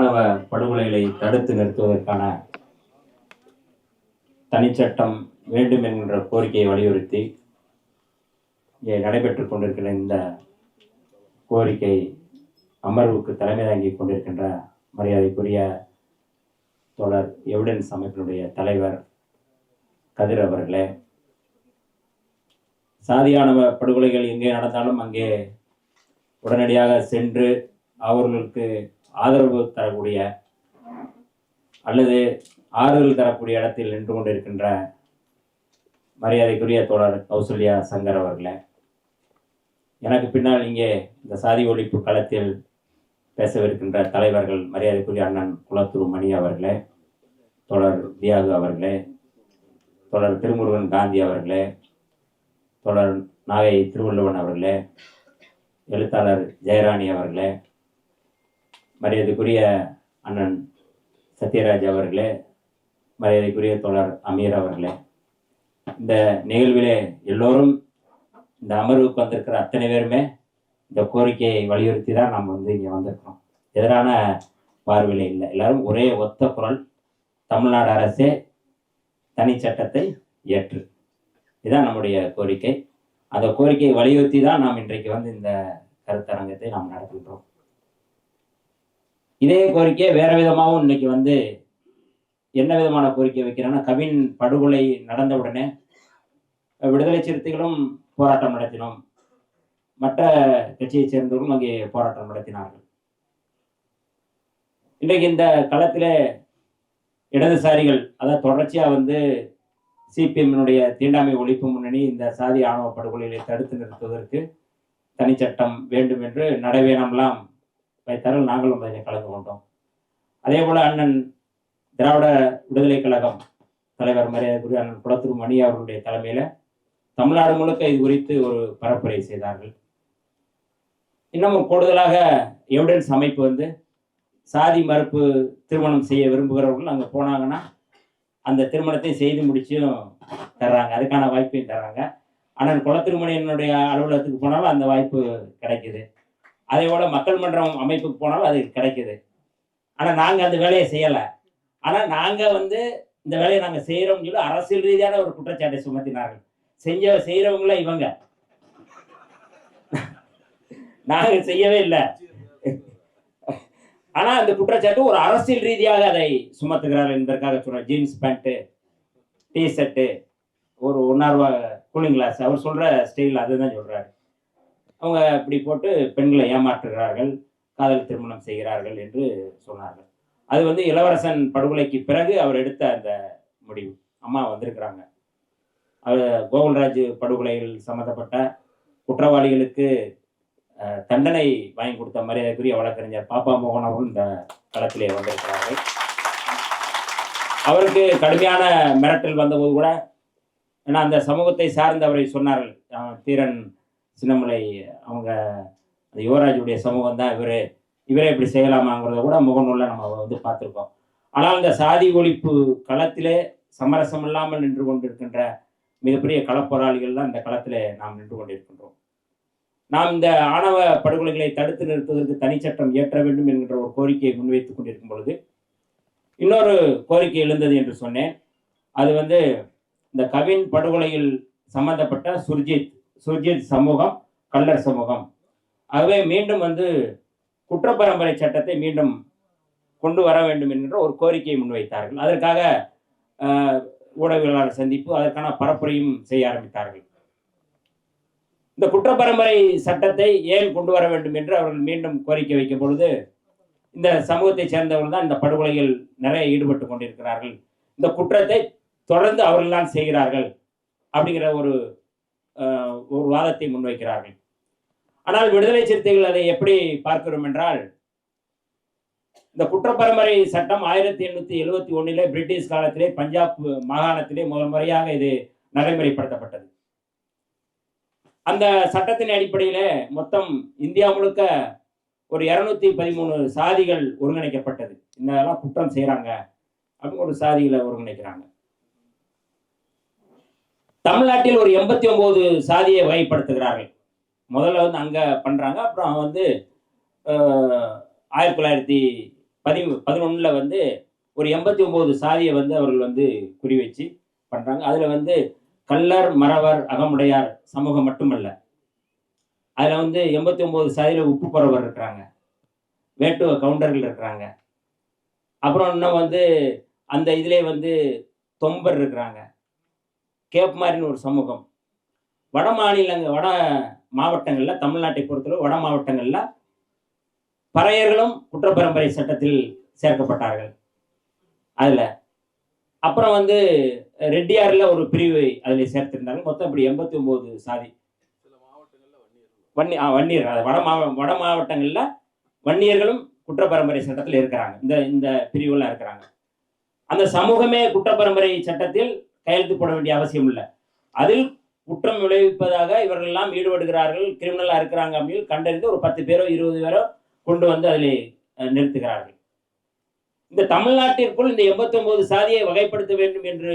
ஆணவ படுகொலைகளை தடுத்து நிறுத்துவதற்கான தனிச்சட்டம் வேண்டும் என்கின்ற கோரிக்கையை வலியுறுத்தி இங்கே நடைபெற்றுக் கொண்டிருக்கிற இந்த கோரிக்கை அமர்வுக்கு தலைமை தாங்கி கொண்டிருக்கின்ற மரியாதைக்குரிய தொடர் எவிடன்ஸ் அமைப்பினுடைய தலைவர் கதிர் அவர்களே. சாதியானவ படுகொலைகள் எங்கே நடந்தாலும் அங்கே உடனடியாக சென்று அவர்களுக்கு ஆதரவு தரக்கூடிய அல்லது ஆறுதல் தரக்கூடிய இடத்தில் நின்று கொண்டிருக்கின்ற மரியாதைக்குரிய தோழர் கௌசல்யா சங்கர் அவர்களே எனக்கு பின்னால் இங்கே இந்த சாதி ஒழிப்பு களத்தில் பேசவிருக்கின்ற தலைவர்கள் மரியாதைக்குரிய அண்ணன் குலத்துரு மணி அவர்களே தொடர் தியாகு அவர்களே தொடர் திருமுருகன் காந்தி அவர்களே தொடர் நாகை திருவள்ளுவன் அவர்களே எழுத்தாளர் ஜெயராணி அவர்களே மரியாதைக்குரிய அண்ணன் சத்யராஜ் அவர்களே மரியாதைக்குரிய தோழர் அமீர் அவர்களே இந்த நிகழ்விலே எல்லோரும் இந்த அமர்வுக்கு வந்திருக்கிற அத்தனை பேருமே இந்த கோரிக்கையை வலியுறுத்தி தான் நம்ம வந்து இங்கே வந்திருக்கிறோம். எதிரான பார்வையில் இல்லை. எல்லாரும் ஒரே ஒத்த குரல் தமிழ்நாடு அரசே தனி சட்டத்தை ஏற்று இதுதான் நம்முடைய கோரிக்கை. அந்த கோரிக்கையை வலியுறுத்தி தான் நாம் இன்றைக்கு வந்து இந்த கருத்தரங்கத்தை நாம் நடத்துகின்றோம். இதே கோரிக்கையை வேற விதமாகவும் இன்னைக்கு வந்து என்ன விதமான கோரிக்கை வைக்கிறேன்னா கவின் படுகொலை நடந்த உடனே விடுதலை சிறுத்தைகளும் போராட்டம் நடத்தினோம். மற்ற கட்சியைச் சேர்ந்தவர்களும் அங்கே போராட்டம் நடத்தினார்கள். இன்றைக்கு இந்த களத்தில் இடதுசாரிகள் அதாவது தொடர்ச்சியாக வந்து சிபிஎம்னுடைய தீண்டாமை ஒழிப்பு முன்னணி இந்த சாதி ஆணவ படுகொலைகளை தடுத்து நிறுத்துவதற்கு தனிச்சட்டம் வேண்டும் என்று நடைவேணம்லாம் வைத்தார்கள். நாங்களும் அதில் கலந்து கொண்டோம். அதே போல அண்ணன் திராவிட விடுதலை கழகம் தலைவர் மரியாதைக்குரிய அண்ணன் குளத்தூர் மணி அவர்களுடைய தலைமையில் தமிழ்நாடு முழுக்க இது குறித்து ஒரு பரப்புரை செய்தார்கள். இன்னமும் கூடுதலாக எவிடன்ஸ் அமைப்பு வந்து சாதி மறுப்பு திருமணம் செய்ய விரும்புகிறவர்கள் அங்கே போனாங்கன்னா அந்த திருமணத்தை செய்து முடிச்சும் தர்றாங்க. அதுக்கான வாய்ப்பையும் தர்றாங்க. ஆனால் குளத்திருமணியனுடைய அலுவலகத்துக்கு போனாலும் அந்த வாய்ப்பு கிடைக்குது. அதே போல மக்கள் மன்றம் அமைப்புக்கு போனாலும் அது கிடைக்குது. ஆனால் நாங்கள் அந்த வேலையை செய்யலை. ஆனால் நாங்கள் வந்து இந்த வேலையை நாங்கள் செய்கிறோம்னு சொல்லி அரசியல் ரீதியான ஒரு குற்றச்சாட்டை சுமத்தினார்கள். செஞ்ச செய்கிறவங்கள இவங்க. நாங்கள் செய்யவே இல்லை. ஆனால் அந்த குற்றச்சாட்டு ஒரு அரசியல் ரீதியாக அதை சுமத்துகிறார்கள் என்பதற்காக சொல்கிறார் ஜீன்ஸ் பேண்ட்டு டிஷர்ட்டு ஒரு ஒரு ஒன்னார்வா கூலிங் கிளாஸ். அவர் சொல்கிற ஸ்டைல் அதுதான் சொல்கிறார் அவங்க இப்படி போட்டு பெண்களை ஏமாற்றுகிறார்கள் காதல் திருமணம் செய்கிறார்கள் என்று சொன்னார்கள். அது வந்து இளவரசன் படுகொலைக்கு பிறகு அவர் எடுத்த அந்த முடிவு. அம்மா வந்திருக்கிறாங்க. அவர் கோகுல்ராஜ் படுகொலையில் சம்மந்தப்பட்ட குற்றவாளிகளுக்கு தண்டனை வாங்கி கொடுத்த மரியாதைக்குரிய வழக்கறிஞர் பாப்பா மோகன் இந்த களத்திலே வந்திருக்கிறார்கள். அவருக்கு கடுமையான மிரட்டல் வந்தபோது கூட ஏன்னா அந்த சமூகத்தை சார்ந்தவரை சொன்னார்கள் தீரன் சின்னமலை அவங்க அந்த யுவராஜுடைய சமூகம் தான் இவர். இவரே இப்படி செய்யலாமாங்கிறத கூட முகநூலில் நம்ம வந்து பார்த்துருக்கோம். ஆனால் இந்த சாதி ஒழிப்பு களத்திலே சமரசம் இல்லாமல் நின்று கொண்டிருக்கின்ற மிகப்பெரிய களப்போராளிகள் தான் இந்த களத்தில் நாம் நின்று கொண்டிருக்கின்றோம். நாம் இந்த ஆணவ படுகொலைகளை தடுத்து நிறுத்துவதற்கு தனிச்சட்டம் இயற்ற வேண்டும் என்கின்ற ஒரு கோரிக்கையை முன்வைத்துக் கொண்டிருக்கும் பொழுது இன்னொரு கோரிக்கை எழுந்தது என்று சொன்னேன். அது வந்து இந்த கவின் படுகொலையில் சம்பந்தப்பட்ட சுர்ஜித் சுர்ஜித் சமூகம் கள்ளர் சமூகம். ஆகவே மீண்டும் வந்து குற்றப்பரம்பரை சட்டத்தை மீண்டும் கொண்டு வர வேண்டும் என்கின்ற ஒரு கோரிக்கையை முன்வைத்தார்கள். அதற்காக ஊடகவியலாளர் சந்திப்பு அதற்கான பரப்புரையும் செய்ய ஆரம்பித்தார்கள். இந்த குற்றப்பரம்பரை சட்டத்தை ஏன் கொண்டு வர வேண்டும் என்று அவர்கள் மீண்டும் கோரிக்கை வைக்கும் பொழுது இந்த சமூகத்தை சேர்ந்தவர்கள் தான் இந்த படுகொலையில் நிறைய ஈடுபட்டு கொண்டிருக்கிறார்கள். இந்த குற்றத்தை தொடர்ந்து அவர்கள் தான் செய்கிறார்கள் அப்படிங்கிற ஒரு ஒரு வாதத்தை முன்வைக்கிறார்கள். ஆனால் விடுதலை சிறுத்தைகள் அதை எப்படி பார்க்கிறோம் என்றால் இந்த குற்றப்பரம்பரை சட்டம் ஆயிரத்தி எண்ணூத்தி எழுவத்தி ஒன்னிலே பிரிட்டிஷ் காலத்திலே பஞ்சாப் மாகாணத்திலே முதல் முறையாக இது நடைமுறைப்படுத்தப்பட்டது. அந்த சட்டத்தின் அடிப்படையில மொத்தம் இந்தியா முழுக்க ஒரு இரநூத்தி பதிமூணு சாதிகள் ஒருங்கிணைக்கப்பட்டது. இந்த குற்றம் செய்கிறாங்க அப்படின்னு ஒரு சாதிகளை ஒருங்கிணைக்கிறாங்க. தமிழ்நாட்டில் ஒரு எண்பத்தி ஒம்பது சாதியை வகைப்படுத்துகிறார்கள். முதல்ல வந்து அங்கே பண்ணுறாங்க அப்புறம் வந்து ஆயிரத்தி தொள்ளாயிரத்தி பதி பதினொன்றில் வந்து ஒரு எண்பத்தி ஒம்பது சாதியை வந்து அவர்கள் வந்து குறி வச்சு பண்ணுறாங்க அதில் வந்து கல்லர் மறவர் அகமுடையார் சமூகம் மட்டுமல்ல. அதில் வந்து எண்பத்தி ஒம்பது சாதியில் உப்பு பறவர் இருக்கிறாங்க. வேட்டுவ கவுண்டர்கள் இருக்கிறாங்க. அப்புறம் இன்னும் வந்து அந்த இதிலே வந்து தொம்பர் இருக்கிறாங்க. கேப்மாரின்னு ஒரு சமூகம். வட மாநிலங்க வட மாவட்டங்களில் தமிழ்நாட்டை பொறுத்தளவு வட மாவட்டங்களில் பறையர்களும் குற்றப்பரம்பரை சட்டத்தில் சேர்க்கப்பட்டார்கள். அதில். அப்புறம் வந்து ரெட்டியாரில் ஒரு பிரிவு அதில் சேர்த்திருந்தாங்க மொத்தம் இப்படி எண்பத்தி ஒம்பது சாதி. வன்னி ஆ வன்னியர் அது வட மாவ வட மாவட்டங்களில் வன்னியர்களும் குற்றப்பரம்பரை சட்டத்தில் இருக்கிறாங்க. இந்த இந்த பிரிவுலாம் இருக்கிறாங்க. அந்த சமூகமே குற்றப்பரம்பரை சட்டத்தில் கையெழுத்து போட வேண்டிய அவசியம் இல்லை. அதில் குற்றம் விளைவிப்பதாக இவர்கள் எல்லாம் ஈடுபடுகிறார்கள் கிரிமினலாக இருக்கிறாங்க அப்படின்னு கண்டறிந்து ஒரு பத்து பேரோ இருபது பேரோ கொண்டு வந்து அதில் நிறுத்துகிறார்கள். இந்த தமிழ்நாட்டிற்குள் இந்த 89 சாதியை வகைப்படுத்த வேண்டும் என்று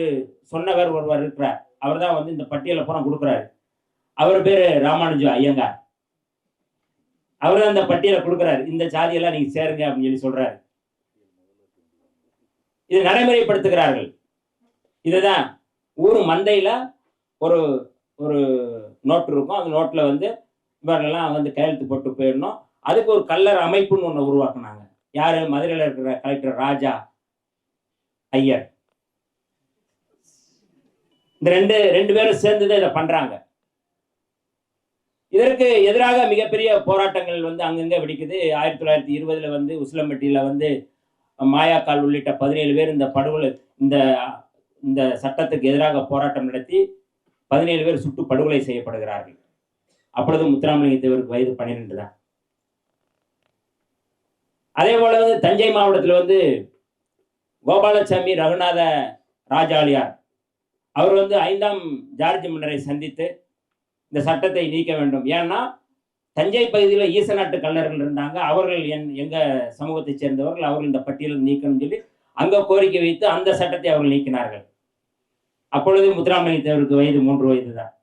சொன்னவர் ஒருவர் இருக்கிறார். அவர் தான் வந்து இந்த பட்டியலை பூரா கொடுக்குறாரு. அவர் பேர் ராமானுஜ ஐயங்கார். அவர் தான் இந்த பட்டியலை கொடுக்குறாரு. இந்த சாதியெல்லாம் நீங்க சேருங்க அப்படின்னு சொல்லி சொல்றாரு. இது நடைமுறைப்படுத்துகிறார்கள். இதுதான் ஊர் மந்தையில் ஒரு ஒரு நோட்டு இருக்கும். அந்த நோட்டில் வந்து இவரெல்லாம் வந்து கையெழுத்து போட்டு போயிடணும். அதுக்கு ஒரு கல்லர் அமைப்புன்னு ஒன்று உருவாக்குனாங்க. யார்? மதுரையில் இருக்கிற கலெக்டர் ராஜா ஐயர். இந்த ரெண்டு ரெண்டு பேரும் சேர்ந்து தான் இதை பண்ணுறாங்க இதற்கு எதிராக மிகப்பெரிய போராட்டங்கள் வந்து அங்கங்கே வெடிக்குது. ஆயிரத்தி தொள்ளாயிரத்தி இருபதுல வந்து உசிலம்பட்டியில் வந்து மாயாக்கால் உள்ளிட்ட பதினேழு பேர் இந்த படுகொலை இந்த இந்த சட்டத்துக்கு எதிராக போராட்டம் நடத்தி பதினேழு பேர் சுட்டு படுகொலை செய்யப்படுகிறார்கள். அப்பொழுது முத்துராமலிங்க தேவருக்கு வயது பன்னிரெண்டு தான். அதே போல வந்து தஞ்சை மாவட்டத்தில் வந்து கோபாலசாமி ரகுநாத ராஜாலியார் அவர் வந்து ஐந்தாம் ஜார்ஜ் மன்னரை சந்தித்து இந்த சட்டத்தை நீக்க வேண்டும். ஏன்னா தஞ்சை பகுதியில் ஈச நாட்டு கல்லர்கள் இருந்தாங்க. அவர்கள் என் எங்கள் சமூகத்தைச் சேர்ந்தவர்கள் அவர்கள் இந்த பட்டியலில் நீக்கணும்னு சொல்லி அங்கே கோரிக்கை வைத்து அந்த சட்டத்தை அவர்கள் நீக்கினார்கள். அப்பொழுது முத்துராமலிங்க தேவருக்கு வயது மூன்று வயது தான்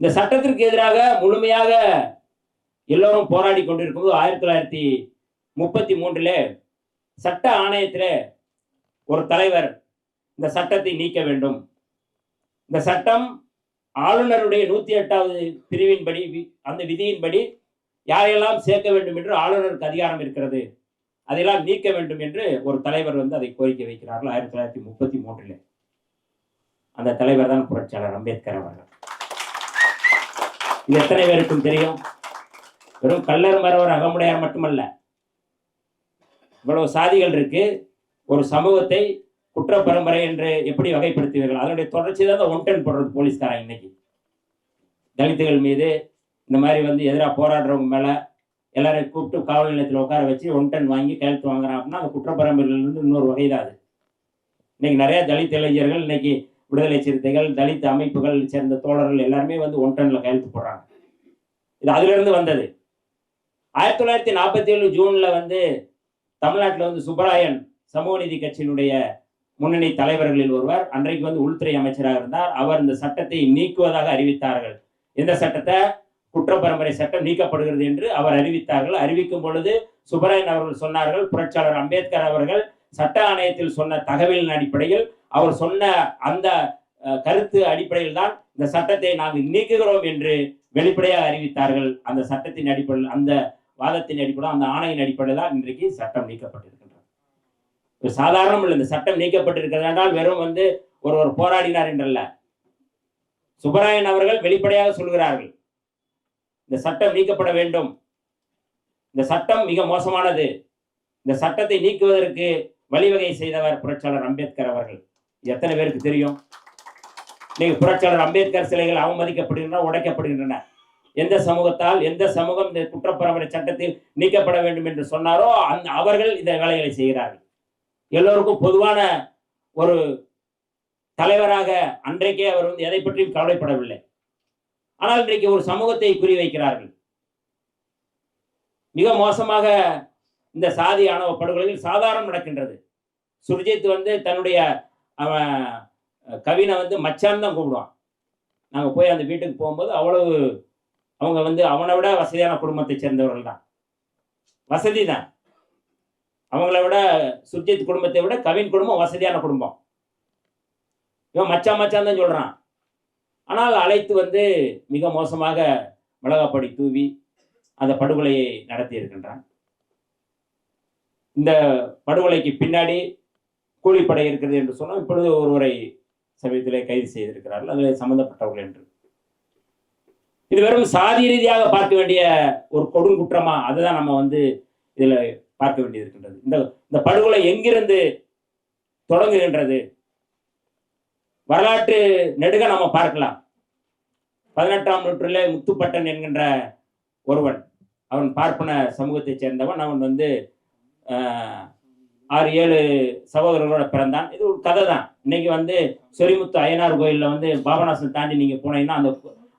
இந்த சட்டத்திற்கு எதிராக முழுமையாக எல்லோரும் போராடி கொண்டிருக்கும்போது ஆயிரத்தி தொள்ளாயிரத்தி முப்பத்தி மூன்றில் சட்ட ஆணையத்தில் ஒரு தலைவர் இந்த சட்டத்தை நீக்க வேண்டும். இந்த சட்டம் ஆளுநருடைய நூத்தி எட்டாவது பிரிவின்படி அந்த விதியின்படி யாரையெல்லாம் சேர்க்க வேண்டும் என்று ஆளுநருக்கு அதிகாரம் இருக்கிறது. அதையெல்லாம் நீக்க வேண்டும் என்று ஒரு தலைவர் வந்து அதை கோரிக்கை வைக்கிறார்கள் ஆயிரத்தி தொள்ளாயிரத்தி முப்பத்தி மூன்றில். அந்த தலைவர் தான் புரட்சியாளர் அம்பேத்கர் அவர்கள். இது எத்தனை பேருக்கும் தெரியும்? வெறும் கல்லர் மரவர் அகமுடையார் மட்டுமல்ல. இவ்வளவு சாதிகள் இருக்கு. ஒரு சமூகத்தை குற்ற பரம்பரை என்று எப்படி வகைப்படுத்துவீர்கள்? அதனுடைய தொடர்ச்சி தான் இந்த ஒன்டன் போடுறது போலீஸ்காரன் இன்னைக்கு. தலித்துகள் மீது இந்த மாதிரி வந்து எதிராக போராடுறவங்க மேலே எல்லாரையும் கூப்பிட்டு காவல் நிலையத்தில் உட்கார வச்சு ஒன்டன் வாங்கி கையெழுத்து வாங்குறான் அப்படின்னா அந்த குற்றப்பரம்பரையிலிருந்து இன்னொரு வகை தான் அது. இன்னைக்கு நிறைய தலித் இளைஞர்கள் இன்னைக்கு விடுதலை சிறுத்தைகள் தலித் அமைப்புகள் சேர்ந்த தோழர்கள் எல்லாருமே வந்து ஒன்டன்ல கையெழுத்து போடுறாங்க. இது அதிலிருந்து வந்தது. ஆயிரத்தி தொள்ளாயிரத்தி நாற்பத்தி ஏழு ஜூன்ல வந்து தமிழ்நாட்டில் வந்து சுப்பராயன் சமூக நீதி கட்சியினுடைய முன்னணி தலைவர்களில் ஒருவர் அன்றைக்கு வந்து உள்துறை அமைச்சராக இருந்தார். அவர் இந்த சட்டத்தை நீக்குவதாக அறிவித்தார்கள். இந்த சட்டத்தை? குற்றப்பரம்பரை சட்டம் நீக்கப்படுகிறது என்று அவர் அறிவித்தார்கள். அறிவிக்கும் பொழுது சுப்பராயன் அவர்கள் சொன்னார்கள் புரட்சியாளர் அம்பேத்கர் அவர்கள் சட்ட ஆணையத்தில் சொன்ன தகவலின் அடிப்படையில் அவர் சொன்ன அந்த கருத்து அடிப்படையில் தான் இந்த சட்டத்தை நாங்கள் நீக்குகிறோம் என்று வெளிப்படையாக அறிவித்தார்கள். அந்த சட்டத்தின் அடிப்படையில் அந்த வாதத்தின் அடிப்படையில் அந்த ஆணையின் அடிப்படையில் தான் இன்றைக்கு சட்டம் நீக்கப்பட்டிருக்கின்றது. சாதாரணம் இல்லை இந்த சட்டம் நீக்கப்பட்டிருக்கிறது என்றால் வெறும் வந்து ஒருவர் போராடினார் என்றல்ல. சுப்பராயன் அவர்கள் வெளிப்படையாக சொல்கிறார்கள். இந்த சட்டம் நீக்கப்பட வேண்டும். இந்த சட்டம் மிக மோசமானது. இந்த சட்டத்தை நீக்குவதற்கு வழிவகை செய்தவர் புரட்சியாளர் அம்பேத்கர் அவர்கள். எத்தனை பேருக்கு தெரியும்? இன்னைக்கு புரட்சியாளர் அம்பேத்கர் சிலைகள் அவமதிக்கப்படுகின்றன உடைக்கப்படுகின்றன. எந்த சமூகத்தால் எந்த சமூகம் இந்த குற்றப்பரம்பரை சட்டத்தில் நீக்கப்பட வேண்டும் என்று சொன்னாரோ அந்த அவர்கள் இந்த வேலைகளை செய்கிறார்கள். எல்லோருக்கும் பொதுவான ஒரு தலைவராக அன்றைக்கே அவர் வந்து எதை பற்றியும் கவலைப்படவில்லை. ஆனால் இன்றைக்கு ஒரு சமூகத்தை குறிவைக்கிறார்கள். மிக மோசமாக இந்த சாதி ஆணவ படுகொலைகள் சாதாரணம் நடக்கின்றது. சுர்ஜித் வந்து தன்னுடைய அவன் கவினை வந்து மச்சான் தான் கூப்பிடுவான். நாங்கள் போய் அந்த வீட்டுக்கு போகும்போது அவ்வளவு அவங்க வந்து அவனை விட வசதியான குடும்பத்தை சேர்ந்தவர்கள் தான். வசதி தான். அவங்கள விட சுர்ஜித் குடும்பத்தை விட கவின் குடும்பம் வசதியான குடும்பம். இவன் மச்சான் மச்சான் தான் சொல்கிறான் ஆனால் அழைத்து வந்து மிக மோசமாக மிளகாப்படி தூவி அந்த படுகொலையை நடத்தி இருக்கின்றான் இந்த படுகொலைக்கு பின்னாடி கூலிப்படை இருக்கிறது என்று சொன்னால் இப்பொழுது ஒருவரை சமீபத்திலே கைது செய்திருக்கிறார்கள். அதில் சம்பந்தப்பட்டவர்கள் என்று. இது வெறும் சாதி ரீதியாக பார்க்க வேண்டிய ஒரு கொடுங்குற்றமா அதுதான் நம்ம வந்து இதில் பார்க்க வேண்டியிருக்கின்றது இந்த இந்த படுகொலை எங்கிருந்து தொடங்குகின்றது? வரலாற்று நெடுக நம்ம பார்க்கலாம். பதினெட்டாம் நூற்றிலே முத்துப்பட்டன் என்கின்ற ஒருவன் அவன் பார்ப்பன சமூகத்தைச் சேர்ந்தவன். அவன் வந்து ஆறு ஏழு சகோதரர்களோட பிறந்தான். இது ஒரு கதை தான். இன்னைக்கு வந்து சொரிமுத்து அய்யனார் கோயிலில் வந்து பாபநாசம் தாண்டி நீங்கள் போனீங்கன்னா அந்த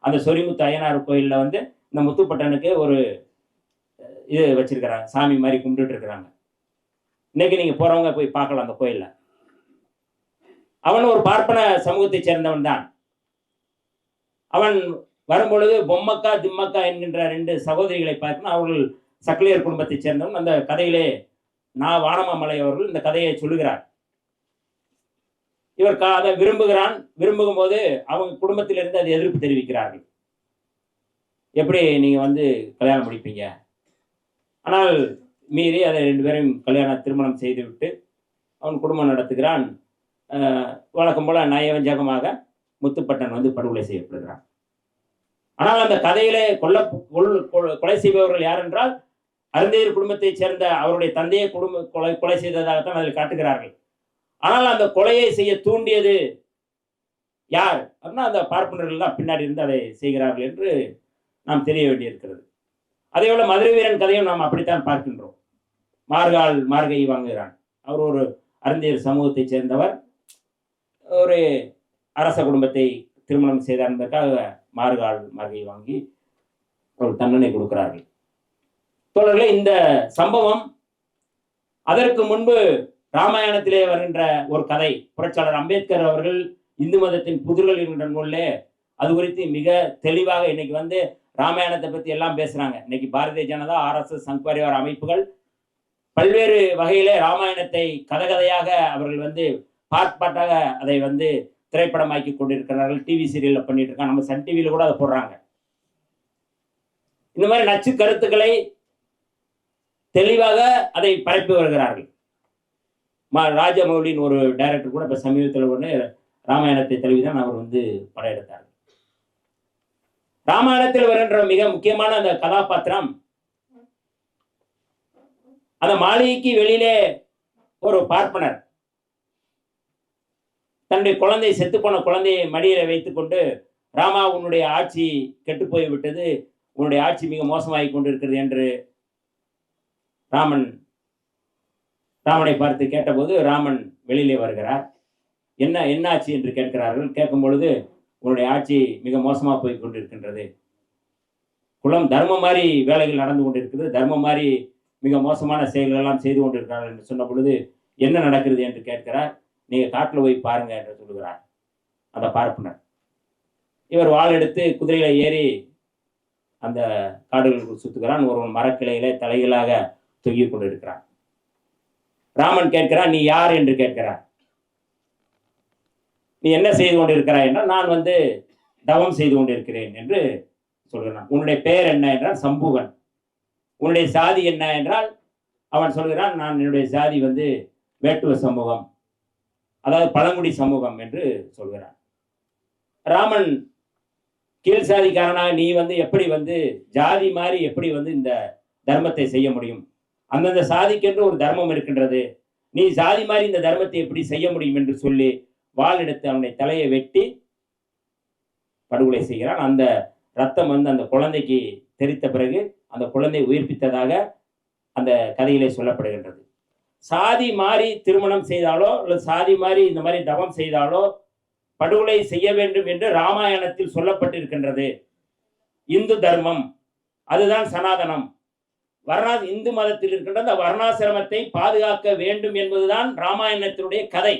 அந்த சொரிமுத்து அய்யனார் கோயிலில் வந்து இந்த முத்துப்பட்டனுக்கு ஒரு இது வச்சிருக்கிறாங்க. சாமி மாதிரி கும்பிட்டுட்டு இருக்கிறாங்க. இன்னைக்கு நீங்கள் போகிறவங்க போய் பார்க்கலாம் அந்த கோயிலில். அவன் ஒரு பார்ப்பன சமூகத்தைச் சேர்ந்தவன் தான் அவன் வரும்பொழுது பொம்மக்கா திம்மக்கா என்கின்ற ரெண்டு சகோதரிகளை பார்க்கணும் அவர்கள் சக்லியர் குடும்பத்தைச் சேர்ந்தவன் அந்த கதையிலே நான் வானமாமலை அவர்கள் இந்த கதையை சொல்லுகிறார். இவர் கா- அதை விரும்புகிறான். விரும்பும் போது அவங்க குடும்பத்திலிருந்து அது எதிர்ப்பு தெரிவிக்கிறார்கள். எப்படி நீங்க வந்து கல்யாணம் முடிப்பீங்க? ஆனால் மீறி அதை ரெண்டு பேரையும் கல்யாணம் திருமணம் செய்துவிட்டு அவன் குடும்பம் நடத்துகிறான். வழக்கம் போல நயவஞ்சகமாக முத்துப்பட்டன் வந்து படுகொலை செய்யப்படுகிறான் ஆனால் அந்த கதையிலே கொல்ல கொலை செய்பவர்கள் யார் என்றால் அருந்தையர் குடும்பத்தைச் சேர்ந்த அவருடைய தந்தையை குடும்ப கொலை கொலை செய்ததாகத்தான் அதில் காட்டுகிறார்கள். ஆனால் அந்த கொலையை செய்ய தூண்டியது யார்? அப்படின்னா அந்த பார்ப்பனர்கள் தான் பின்னாடி இருந்து அதை செய்கிறார்கள் என்று நாம் தெரிய வேண்டியிருக்கிறது. அதே போல மதுரை வீரன் கதையும் நாம் அப்படித்தான் பார்க்கின்றோம். மார்கால் மார்கை வாங்குகிறான். அவர் ஒரு அருந்தியர் சமூகத்தைச் சேர்ந்தவர். ஒரு அரச குடும்பத்தை திருமணம் செய்தார் என்பதற்காக மார்கால் வாங்கி ஒரு தண்டனை கொடுக்கிறார்கள். தோழர்களே இந்த சம்பவம் அதற்கு முன்பு ராமாயணத்திலே வருகின்ற ஒரு கதை புரட்சியாளர் அம்பேத்கர் அவர்கள் இந்து மதத்தின் புதிர்கள் என்கின்ற நூலிலே அது குறித்து மிக தெளிவாக இன்னைக்கு வந்து ராமாயணத்தை பத்தி எல்லாம் பேசுறாங்க. இன்னைக்கு பாரதிய ஜனதா ஆர்எஸ்எஸ் சங்கரிவார அமைப்புகள் பல்வேறு வகையிலே ராமாயணத்தை கதகதையாக அவர்கள் வந்து பார்ட் பார்ட்டாக அதை வந்து திரைப்படமாக்கி கொண்டிருக்கிறார்கள். டிவி சீரியல்ல பண்ணிட்டு இருக்காங்க. நம்ம சன் டிவியில கூட அதை போடுறாங்க. இந்த மாதிரி நச்சு கருத்துக்களை தெளிவாக அதை பரப்பி வருகிறார்கள். மா- ராஜமௌலின்னு ஒரு டைரக்டர் கூட இப்ப சமீபத்தில் ஒன்று ராமாயணத்தை தெளிவுதான் அவர் வந்து படம் எடுத்தார். ராமாயணத்தில் வருகின்ற மிக முக்கியமான அந்த கதாபாத்திரம் அந்த மாளிகைக்கு வெளியிலே ஒரு பார்ப்பனர். தன்னுடைய குழந்தை செத்துப்போன குழந்தையை மடியில வைத்துக்கொண்டு ராமா உன்னுடைய ஆட்சி கெட்டுப்போய் விட்டது. உன்னுடைய ஆட்சி மிக மோசமாகி கொண்டிருக்கிறது என்று ராமன் ராமனை பார்த்து கேட்டபோது ராமன் வெளியிலே வருகிறார். என்ன என்ன ஆட்சி என்று கேட்கிறார்கள். கேட்கும் பொழுது உன்னுடைய ஆட்சி மிக மோசமாக போய் கொண்டிருக்கின்றது. குலம் தர்மம் மாதிரி வேலைகள் நடந்து கொண்டிருக்கிறது. தர்மம் மாதிரி மிக மோசமான செயல்கள் எல்லாம் செய்து கொண்டிருக்கிறார்கள் என்று சொன்ன பொழுது என்ன நடக்கிறது? என்று கேட்கிறார். நீங்கள் காட்டில் போய் பாருங்க என்று சொல்லுகிறார். அந்த பார்ப்பனர். இவர் வாள் எடுத்து குதிரையில் ஏறி அந்த காடுகளுக்கு சுத்துகிறான். ஒருவன் மரக்கிளையில தலைகளாக தொங்கிக் கொண்டிருக்கிறான். ராமன் கேட்கிறான் நீ யார்? என்று கேட்கிறார். நீ என்ன செய்து கொண்டிருக்கிறாய்? என்றால் நான் வந்து தவம் செய்து கொண்டிருக்கிறேன் என்று சொல்கிறான். உன்னுடைய பெயர் என்ன? என்றால் சம்புகன். உன்னுடைய சாதி என்ன? என்றால் அவன் சொல்கிறான் நான் என்னுடைய சாதி வந்து வேட்டுவ சமூகம். அதாவது பழங்குடி சமூகம் என்று சொல்கிறார். ராமன் கீழ் சாதிக்காரனாக நீ வந்து எப்படி வந்து ஜாதி மாதிரி எப்படி வந்து இந்த தர்மத்தை செய்ய முடியும்? அந்தந்த சாதிக்கென்று ஒரு தர்மம் இருக்கின்றது. நீ சாதி மாதிரி இந்த தர்மத்தை எப்படி செய்ய முடியும் என்று சொல்லி வாள் எடுத்து அவனுடைய தலையை வெட்டி படுகொலை செய்கிறான். அந்த ரத்தம் வந்து அந்த குழந்தைக்கு தெரித்த பிறகு அந்த குழந்தை உயிர்ப்பித்ததாக அந்த கதையிலே சொல்லப்படுகின்றது. சாதி மாறி திருமணம் செய்தாலோ அல்லது சாதி மாறி இந்த மாதிரி தவம் செய்தாலோ படுகொலை செய்ய வேண்டும் என்று ராமாயணத்தில் சொல்லப்பட்டிருக்கின்றது. இந்து தர்மம். அதுதான் சனாதனம். வர்ணா இந்து மதத்தில் இருக்கின்ற அந்த வர்ணாசிரமத்தை பாதுகாக்க வேண்டும் என்பதுதான் ராமாயணத்தினுடைய கதை.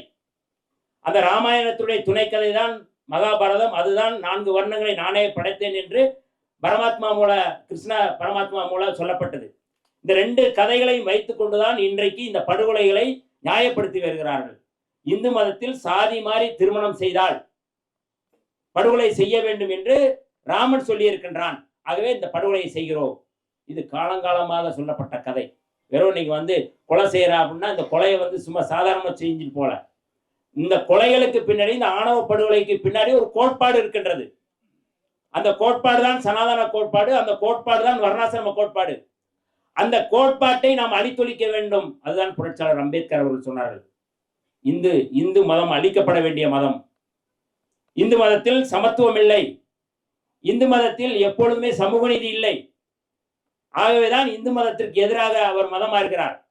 அந்த ராமாயணத்துடைய துணைக்கதை தான் மகாபாரதம். அதுதான் நான்கு வர்ணங்களை நானே படைத்தேன் என்று பரமாத்மா மூல கிருஷ்ண பரமாத்மா மூலம் சொல்லப்பட்டது. இந்த ரெண்டு கதைகளையும் வைத்துக் கொண்டுதான் இன்றைக்கு இந்த படுகொலைகளை நியாயப்படுத்தி வருகிறார்கள். இந்து மதத்தில் சாதி மாறி திருமணம் செய்தால் படுகொலை செய்ய வேண்டும் என்று ராமன் சொல்லியிருக்கின்றான். ஆகவே இந்த படுகொலையை செய்கிறோம். இது காலங்காலமாக சொல்லப்பட்ட கதை. வெறும் நீங்க வந்து கொலை செய்யறா அப்படின்னா இந்த கொலையை வந்து சும்மா சாதாரணமா செஞ்சுட்டு போல. இந்த கொலைகளுக்கு பின்னாடி இந்த ஆணவ படுகொலைக்கு பின்னாடி ஒரு கோட்பாடு இருக்கின்றது. அந்த கோட்பாடு தான் சனாதன கோட்பாடு அந்த கோட்பாடு தான் வர்ணாசிரம கோட்பாடு. அந்த கோட்பாட்டை நாம் அழித்தொழிக்க வேண்டும். அதுதான் புரட்சியாளர் அம்பேத்கர் அவர்கள் சொன்னார்கள். இந்து இந்து மதம் அழிக்கப்பட வேண்டிய மதம். இந்து மதத்தில் சமத்துவம் இல்லை. இந்து மதத்தில் எப்பொழுதுமே சமூக நீதி இல்லை. ஆகவேதான் இந்து மதத்திற்கு எதிராக அவர் மதமா இருக்கிறார்.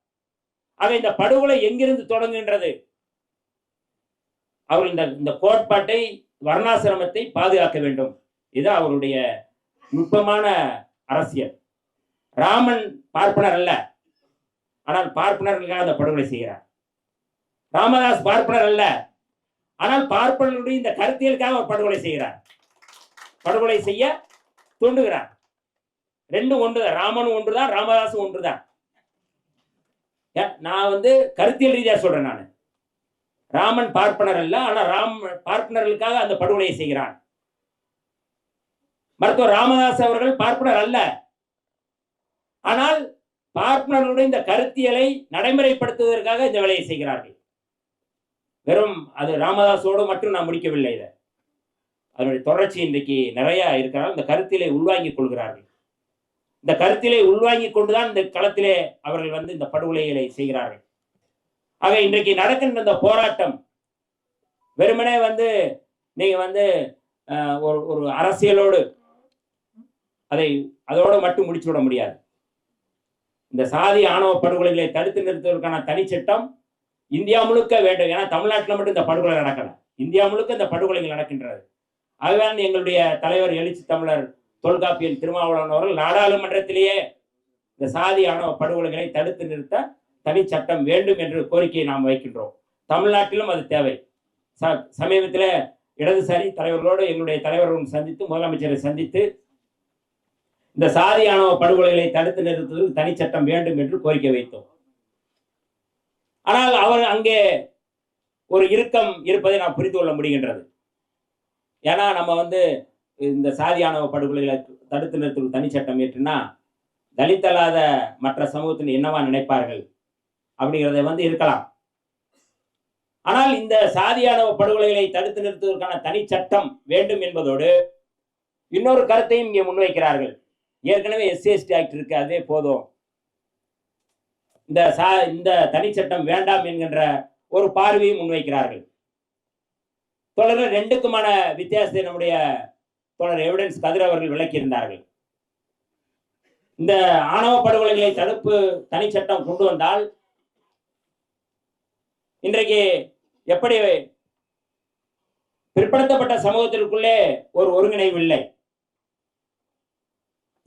ஆக இந்த படுகொலை எங்கிருந்து தொடங்குகின்றது? அவர் இந்த இந்த கோட்பாட்டை வர்ணாசிரமத்தை பாதுகாக்க வேண்டும். இது அவருடைய நுட்பமான அரசியல். ராமன் பார்ப்பனர் அல்ல. ஆனால் பார்ப்பனர்களுக்காக அந்த படுகொலை செய்கிறார். ராமதாஸ் பார்ப்பனர் அல்ல. ஆனால் பார்ப்பனர்களுடைய இந்த கருத்தியலுக்காக அவர் படுகொலை செய்கிறார். படுகொலை செய்ய தூண்டுகிறார். ரெண்டும் ஒன்றுதான். ராமனும் ஒன்றுதான் ராமதாஸும் ஒன்றுதான். நான் வந்து கருத்தியல் ரீதியா சொல்றேன் நான். ராமன் பார்ப்பனர் அல்ல ஆனா ராம் பார்ப்பனர்களுக்காக அந்த படுகொலையை செய்கிறான். மருத்துவர் ராமதாஸ் அவர்கள் பார்ப்பனர் அல்ல. ஆனால் பார்ப்பனர்களுடைய இந்த கருத்தியலை நடைமுறைப்படுத்துவதற்காக இந்த வேலையை செய்கிறார்கள். வெறும் அது ராமதாஸோடு மட்டும் நான் முடிக்கவில்லை இதை. அதனுடைய தொடர்ச்சி இன்றைக்கு நிறைய இருக்கிறார். இந்த கருத்திலை உள்வாங்கிக் கொள்கிறார்கள். இந்த கருத்திலை உள்வாங்கிக் கொண்டுதான் இந்த களத்திலே அவர்கள் வந்து இந்த படுகொலைகளை செய்கிறார்கள். ஆக இன்றைக்கு நடக்கின்ற இந்த போராட்டம் வெறுமனே வந்து நீங்க வந்து ஒரு ஒரு அரசியலோடு அதை அதோடு மட்டும் முடிச்சு விட முடியாது. இந்த சாதி ஆணவ படுகொலைகளை தடுத்து நிறுத்துவதற்கான தனி சட்டம் இந்தியா முழுக்க வேண்டும். ஏன்னா தமிழ்நாட்டில் மட்டும் இந்த படுகொலை நடக்கல. இந்தியா முழுக்க இந்த படுகொலைகள் நடக்கின்றது. அதுதான் எங்களுடைய தலைவர் எழுச்சி தமிழர் தொல்காப்பியன் திருமாவளவன் அவர்கள் நாடாளுமன்றத்திலேயே இந்த சாதி ஆணவ படுகொலைகளை தடுத்து நிறுத்த தனி சட்டம் வேண்டும் என்ற கோரிக்கையை நாம் வைக்கின்றோம். தமிழ்நாட்டிலும் அது தேவை. ச சமீபத்தில் இடதுசாரி தலைவர்களோடு எங்களுடைய தலைவர்களும் சந்தித்து முதலமைச்சரை சந்தித்து இந்த சாதியானவ படுகொலைகளை தடுத்து நிறுத்துவதற்கு தனி சட்டம் வேண்டும் என்று கோரிக்கை வைத்தோம். ஆனால் அவர் அங்கே ஒரு இறுக்கம் இருப்பதை நாம் புரிந்து கொள்ள முடிகின்றது. ஏன்னா நம்ம வந்து இந்த சாதியானவ படுகொலைகளை தடுத்து நிறுத்துவதற்கு தனி சட்டம் ஏற்றுனா தலித்தல்லாத மற்ற சமூகத்தின் என்னவா நினைப்பார்கள் அப்படிங்கிறத வந்து இருக்கலாம். ஆனால் இந்த சாதியானவ படுகொலைகளை தடுத்து நிறுத்துவதற்கான தனி சட்டம் வேண்டும் என்பதோடு இன்னொரு கருத்தையும் இங்கே முன்வைக்கிறார்கள். ஏற்கனவே எஸ்சிஎஸ்டி ஆக்ட் இருக்கு அதே போதும். இந்த சா இந்த தனிச்சட்டம் வேண்டாம் என்கின்ற ஒரு பார்வையும் முன்வைக்கிறார்கள். தொடர் ரெண்டுக்குமான வித்தியாசத்தை நம்முடைய தொடர் எவிடன்ஸ் கதிர் அவர்கள் விளக்கியிருந்தார்கள். இந்த ஆணவ படுகொலைகளை தடுப்பு தனிச்சட்டம் கொண்டு வந்தால் இன்றைக்கு எப்படி பிற்படுத்தப்பட்ட சமூகத்திற்குள்ளே ஒரு ஒருங்கிணைவு இல்லை?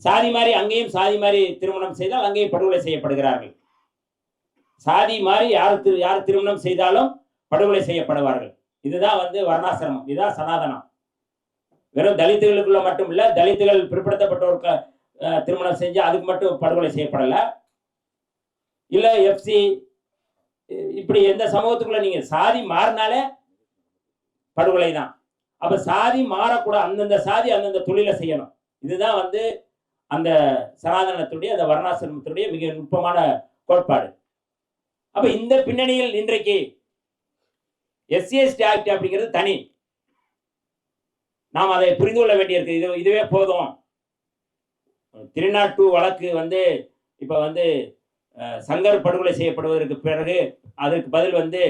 சாதி மாறி அங்கேயும் சாதி மாறி திருமணம் செய்தால் அங்கேயும் படுகொலை செய்யப்படுகிறார்கள். சாதி மாறி யார் திரு யார் திருமணம் செய்தாலும் படுகொலை செய்யப்படுவார்கள். இதுதான் வந்து வர்ணாசிரமம். இதுதான் சனாதனம். வெறும் தலித்துகளுக்குள்ள மட்டும் இல்ல தலித்துகள் பிற்படுத்தப்பட்டோருக்கு திருமணம் செஞ்சு அதுக்கு மட்டும் படுகொலை செய்யப்படல. இல்ல எஃப்சி இப்படி எந்த சமூகத்துக்குள்ள நீங்க சாதி மாறினாலே படுகொலை தான் அப்ப சாதி மாறக்கூடாது அந்தந்த சாதி அந்தந்த தொழிலை செய்யணும். இதுதான் வந்து அந்த சனாதனத்துடைய அந்த வர்ணாசிரமத்துடைய மிக நுட்பமான கோட்பாடு. அப்ப இந்த பின்னணியில் இன்றைக்கு எஸ்சிஎஸ்டி ஆக்ட் அப்படிங்கிறது தனி. நாம் அதை புரிந்து கொள்ள வேண்டியிருக்கு. இது இதுவே போதும். திருநாட்டு வழக்கு வந்து இப்போ வந்து சங்கர் படுகொலை செய்யப்படுவதற்கு பிறகு அதற்கு பதில் வந்து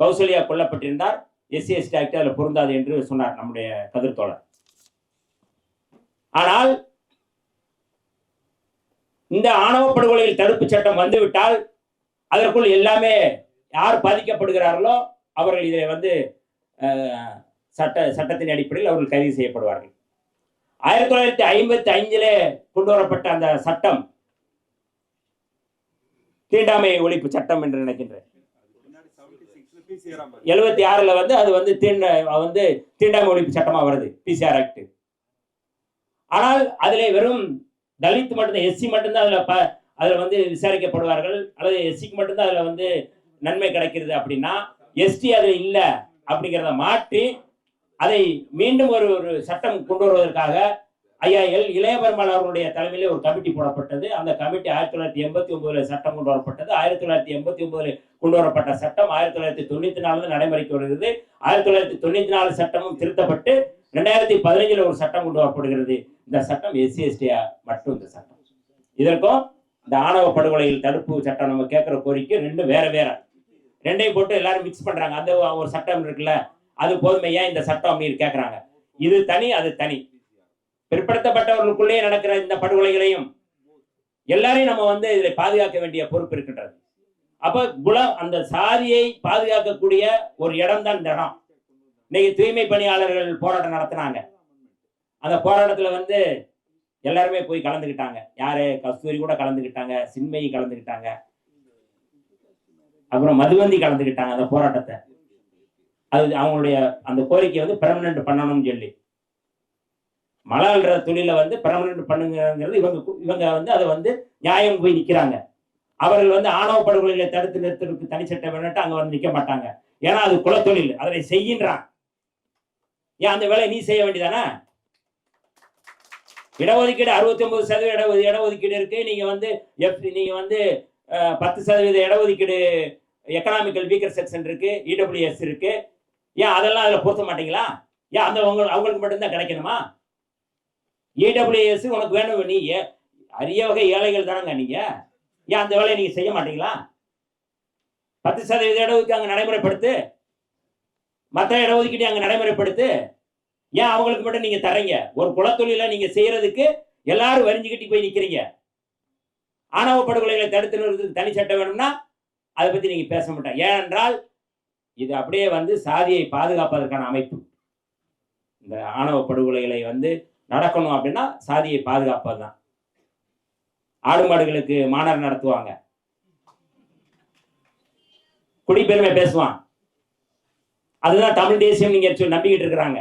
கௌசல்யா கொல்லப்பட்டிருந்தார். எஸ்சிஎஸ்டி ஆக்ட் அதில் பொருந்தாது என்று சொன்னார் நம்முடைய கதிர்தோழர் ஆனால் இந்த ஆணவ படுகொலையில் தடுப்பு சட்டம் வந்துவிட்டால் அதற்குள் எல்லாமே யார் பாதிக்கப்படுகிறார்களோ அவர்கள் இதை வந்து அஹ், சட்ட சட்டத்தின் அடிப்படையில் அவர்கள் கைது செய்யப்படுவார்கள். ஆயிரத்தி தொள்ளாயிரத்தி ஐம்பத்தி ஐந்திலே கொண்டு வரப்பட்ட அந்த சட்டம் தீண்டாமை ஒழிப்பு சட்டம் என்று நினைக்கின்றேன். எழுபத்தி ஆறுல வந்து அது வந்து தீண்ட வந்து தீண்டாமை ஒழிப்பு சட்டமா வருது பிசிஆர் ஆக்ட் ஆனால் அதிலே வெறும் தலித் மட்டும்தான் எஸ்சி மட்டும்தான் அதில் ப- அதில் வந்து விசாரிக்கப்படுவார்கள் அல்லது எஸ்சிக்கு மட்டும்தான் அதில் வந்து நன்மை கிடைக்கிறது அப்படின்னா எஸ்டி அதில் இல்லை அப்படிங்கிறத மாற்றி அதை மீண்டும் ஒரு ஒரு சட்டம் கொண்டு வருவதற்காக ஐயா எல் இளையபெருமாள் அவர்களுடைய தலைமையிலே ஒரு கமிட்டி போடப்பட்டது. அந்த கமிட்டி ஆயிரத்தி தொள்ளாயிரத்தி எண்பத்தி ஒன்பதுல சட்டம் கொண்டு வரப்பட்டது. ஆயிரத்தி தொள்ளாயிரத்தி எண்பத்தி ஒன்பதுல கொண்டு வரப்பட்ட சட்டம் ஆயிரத்தி தொள்ளாயிரத்தி தொண்ணூத்தி நாலுல நடைமுறைக்கு வருகிறது. ஆயிரத்தி தொள்ளாயிரத்தி தொண்ணூத்தி நாலு சட்டமும் திருத்தப்பட்டு ரெண்டாயிரத்தி பதினஞ்சில் ஒரு சட்டம் கொண்டு வரப்படுகிறது. இந்த சட்டம் எஸ்சி எஸ்டியா மட்டும் இந்த சட்டம். இதற்கும் இந்த ஆணவ படுகொலையில் தடுப்பு சட்டம் நம்ம கேட்குற கோரிக்கை ரெண்டும் வேற வேற. ரெண்டையும் போட்டு எல்லாரும் மிக்ஸ் பண்றாங்க. அந்த ஒரு சட்டம் இருக்குல்ல அது போதுமே ஏன் இந்த சட்டம் அப்படின்னு கேட்கறாங்க. இது தனி அது தனி. பிற்படுத்தப்பட்டவர்களுக்குள்ளே நடக்கிற இந்த படுகொலைகளையும் எல்லாரையும் நம்ம வந்து இதில் பாதுகாக்க வேண்டிய பொறுப்பு இருக்கின்றது. அப்போ குலம் அந்த சாதியை பாதுகாக்கக்கூடிய ஒரு இடம் தான் இந்த இடம் இன்னைக்கு தூய்மை பணியாளர்கள் போராட்டம் நடத்தினாங்க. அந்த போராட்டத்துல வந்து எல்லாருமே போய் கலந்துக்கிட்டாங்க. யாரு? கஸ்தூரி கூட கலந்துக்கிட்டாங்க சின்மயி கலந்துக்கிட்டாங்க. அப்புறம் மதுவந்தி கலந்துக்கிட்டாங்க அந்த போராட்டத்தை. அது அவங்களுடைய அந்த கோரிக்கை வந்து பெர்மனன்ட் பண்ணணும்னு சொல்லி. மலால்ற தொழிலை வந்து பெர்மனன்ட் பண்ணுங்கிறது இவங்க இவங்க வந்து அதை வந்து நியாயம் போய் நிக்கிறாங்க. அவர்கள் வந்து ஆணவ படுகொலைகளை தடுத்து நிறுத்துறதுக்கு தனிச்சட்டம் வேணுட்டு அங்க வந்து நிக்க மாட்டாங்க. ஏன்னா அது குலத்தொழில். அதனை செய்கின்றான். ஏன் அந்த வேலையை நீ செய்ய வேண்டியதானே? இடஒதுக்கீடு அறுபத்தி ஒன்பது சதவீத இட இடஒதுக்கீடு இருக்கு. நீங்க வந்து எஃப் நீங்க வந்து பத்து சதவீத இடஒதுக்கீடு எக்கனாமிக்கல் வீக்கர் செக்ஷன் இருக்கு இடபிள்யூஎஸ் இருக்கு. ஏன் அதெல்லாம் அதில் பொருத்த மாட்டீங்களா? ஏன் அந்த அவங்க அவங்களுக்கு மட்டும்தான் கிடைக்கணுமா? இடபிள்யூஎஸ் உனக்கு வேணும் நீ. அரிய வகை ஏழைகள் தானங்க நீங்க. ஏன் அந்த வேலையை நீங்க செய்ய மாட்டீங்களா? பத்து சதவீத இடஒதுக்கீடு அங்கே நடைமுறைப்படுத்து. மற்ற இடஒதுக்கீட்டை அங்கே நடைமுறைப்படுத்து ஏன் அவங்களுக்கு மட்டும் நீங்கள் தரீங்க ஒரு குலத்தொழில நீங்கள் செய்கிறதுக்கு எல்லாரும் வரிஞ்சுக்கிட்டு போய் நிற்கிறீங்க ஆணவ படுகொலைகளை தடுத்து நிறுத்துக்கு தனி சட்டம் வேணும்னா அதை பற்றி நீங்கள் பேச மாட்டேன் ஏனென்றால் இது அப்படியே வந்து சாதியை பாதுகாப்பதற்கான அமைப்பு. இந்த ஆணவ படுகொலைகளை வந்து நடக்கணும் அப்படின்னா சாதியை பாதுகாப்பது தான். ஆடு மாடுகளுக்கு மாநாடு நடத்துவாங்க. குடிப்பெருமை பேசுவான். அதுதான் தமிழ் தேசியம் நீங்க நம்பிக்கிட்டு இருக்கிறாங்க.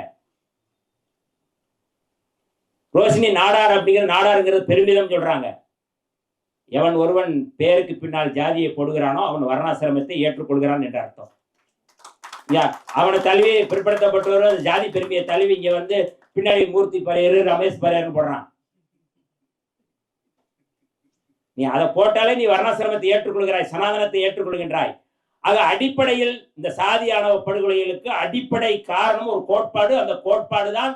ரோஷினி நாடார் அப்படிங்கிற நாடாருங்கிறது பெருமிதம் சொல்றாங்க. எவன் ஒருவன் பேருக்கு பின்னால் ஜாதியை போடுகிறானோ அவன் வர்ணாசிரமத்தை ஏற்றுக்கொள்கிறான் என்ற அர்த்தம். யா அவனை தழுவி பிற்படுத்தப்பட்டவர் அந்த ஜாதி பெருமையை தழுவி இங்க வந்து பின்னாடி மூர்த்தி பரையரு ரமேஷ் பரையர்னு போடுறான். நீ அதை போட்டாலே நீ வர்ணாசிரமத்தை ஏற்றுக்கொள்கிறாய் சனாதனத்தை ஏற்றுக்கொள்கின்றாய். ஆக அடிப்படையில் இந்த சாதியானவ படுகொலைகளுக்கு அடிப்படை காரணம் ஒரு கோட்பாடு. அந்த கோட்பாடு தான்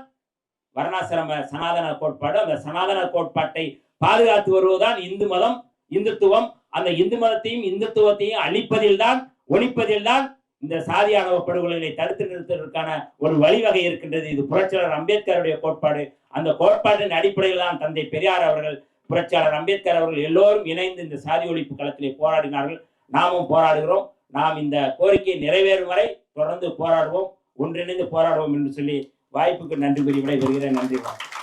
வர்ணாசிரம சனாதன கோட்பாடு. அந்த சனாதன கோட்பாட்டை பாதுகாத்து வருவதுதான் இந்து மதம் இந்துத்துவம். அந்த இந்து மதத்தையும் இந்துத்துவத்தையும் அழிப்பதில் தான் ஒழிப்பதில் தான் இந்த சாதியானவ படுகொலைகளை தடுத்து நிறுத்துவதற்கான ஒரு வழிவகை இருக்கின்றது. இது புரட்சியாளர் அம்பேத்கருடைய கோட்பாடு. அந்த கோட்பாட்டின் அடிப்படையில் தான் தந்தை பெரியார் அவர்கள் புரட்சியாளர் அம்பேத்கர் அவர்கள் எல்லோரும் இணைந்து இந்த சாதி ஒழிப்பு களத்திலே போராடினார்கள். நாமும் போராடுகிறோம். நாம் இந்த கோரிக்கை நிறைவேறும் வரை தொடர்ந்து போராடுவோம் ஒன்றிணைந்து போராடுவோம் என்று சொல்லி வாய்ப்புக்கு நன்றி கூறி விடைபெறுகிறேன். நன்றி வணக்கம்.